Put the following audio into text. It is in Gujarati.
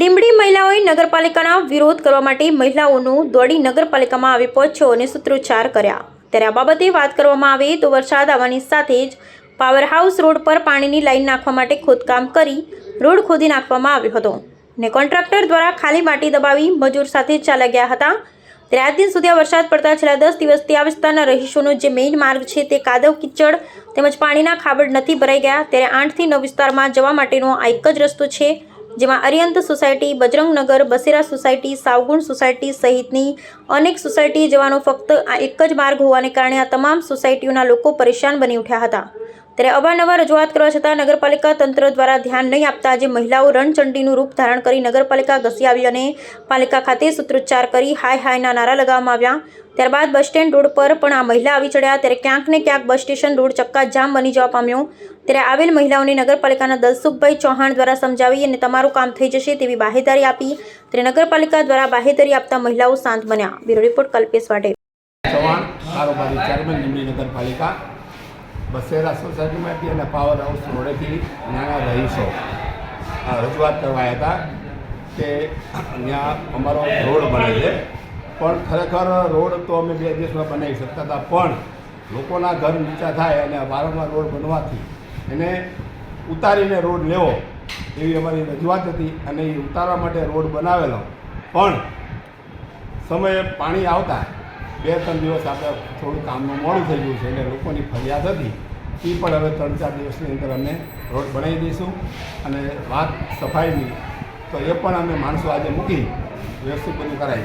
લીંબડી મહિલાઓએ નગરપાલિકાના વિરોધ કરવા માટે મહિલાઓનું દોડી નગરપાલિકામાં આવી પહોંચ્યો અને સૂત્રોચ્ચાર કર્યા. ત્યારે આ બાબતે વાત કરવામાં આવે તો વરસાદ આવવાની સાથે જ પાવર હાઉસ રોડ પર પાણીની લાઈન નાખવા માટે ખોદકામ કરી રોડ ખોદી નાખવામાં આવ્યો હતો ને કોન્ટ્રાક્ટર દ્વારા ખાલી માટી દબાવી મજૂર સાથે ચાલ્યા ગયા હતા. ત્યારે આજ દિન સુધી આ વરસાદ પડતા છેલ્લા દસ દિવસથી આ વિસ્તારના રહીશોનો જે મેઇન માર્ગ છે તે કાદવ, કિચડ તેમજ પાણીના ખાબડ નથી ભરાઈ ગયા. ત્યારે આઠથી નવ વિસ્તારમાં જવા માટેનો આ એક જ રસ્તો છે. જેમાં Ariyant society, Bajrangnagar, Basera society, સાવગુણ society સહિતની અનેક સોસાયટી જવાનો ફક્ત આ એક જ માર્ગ હોવાને કારણે આ તમામ સોસાયટીઓના લોકો પરેશાન બની ઉઠ્યા હતા. ત્યારે અવારનવાર રજૂઆત કરવા છતાં નગરપાલિકા તંત્ર દ્વારા ધ્યાન નહીં આપતા આજે મહિલાઓ રણચંડીનું રૂપ ધારણ કરી નગરપાલિકા ઘસી આવી અને પાલિકા ખાતે સૂત્રોચ્ચાર કરી હાય હાયના નારા લગાવવામાં આવ્યા. ત્યારબાદ બસ સ્ટેન્ડ રોડ પર પણ આ મહિલા આવી ચડ્યા. ત્યારે ક્યાંક ને ક્યાંક બસ સ્ટેશન રોડ ચક્કા જામ બની જવા પામ્યો. ત્યારે આવેલ મહિલાઓને નગરપાલિકાના દલસુખભાઈ ચૌહાણ દ્વારા સમજાવી અને તમારું કામ થઈ જશે તેવી બાહેધરી આપી. ત્યારે નગરપાલિકા દ્વારા બાહેધરી આપતા મહિલાઓ શાંત બન્યા. બ્યુરો રિપોર્ટ કલ્પેશ વાટે ચૌહાણ, કારોબારી ચેરમેન નગરપાલિકા. બસેરા સોસાયટીમાંથી અને પાવર હાઉસ રોડેથી નાના રહીશો. રજૂઆત કરવા હતા કે ત્યાં અમારો રોડ બને છે. પણ ખરેખર રોડ તો અમે બે દિવસમાં બનાવી શકતા હતા, પણ લોકોના ઘર નીચા થાય અને વારંવાર રોડ બનવાથી એને ઉતારીને રોડ લેવો એવી અમારી રજૂઆત હતી અને એ ઉતારવા માટે રોડ બનાવેલો. પણ સમયે પાણી આવતા બે ત્રણ દિવસ આપણે થોડું કામનું મોડું થઈ ગયું છે એટલે લોકોની ફરિયાદ હતી. એ પણ હવે ત્રણ ચાર દિવસની અંદર અમે રોડ બનાવી દઈશું અને વાત સફાઈની. તો એ પણ અમે માણસો આજે મૂકી વ્યવસ્થિત બધું કરાવી